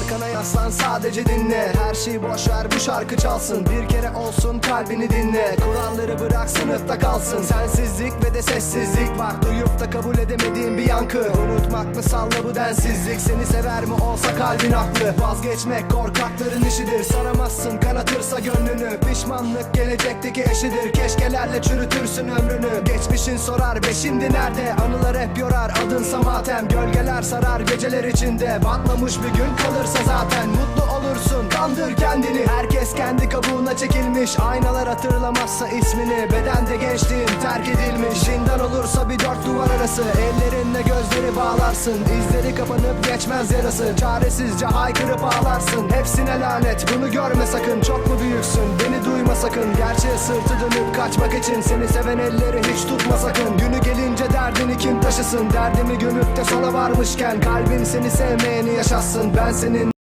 Arkana yaslan sadece dinle. Her şeyi boş ver bu şarkı çalsın. Bir kere olsun kalbini dinle. Kuralları bırak sınıfta kalsın. Sensizlik ve de sessizlik var. Duyup da kabul edemediğin bir yankı. Unutmak mı salla bu densizlik? Seni sever mi olsa kalbin haklı. Vazgeçmek korkakların işidir. Saramazsın kanatırsa gönlünü. Pişmanlık gelecekteki eşidir. Keşkelerle çürütürsün ömrünü. Geçmişin sorar be şimdi nerede? Anılar hep yorar. Adınsa matem Gölgeler sarar geceler içinde. Batmamış bir gün kalırsa zaten Mutlu olursun Herkes kendi kabuğuna çekilmiş. Aynalar hatırlamazsa ismini. Bedende gençliğin terk edilmiş. Zindan olursa bir dört duvar arası. Ellerinle gözleri bağlarsın. İzleri kapanıp geçmez yarası. Çaresizce haykırıp ağlarsın. Hepsine lanet. Bunu görme sakın. Çok mu büyüksün? Beni duyma sakın. Gerçeğe sırtı dönüp kaçmak için Seni seven elleri hiç tutma sakın. Günü gelince derdini kim taşısın? Derdimi gömüp de sana varmışken Kalbin seni sevmeyeni yaşatsın. Ben senin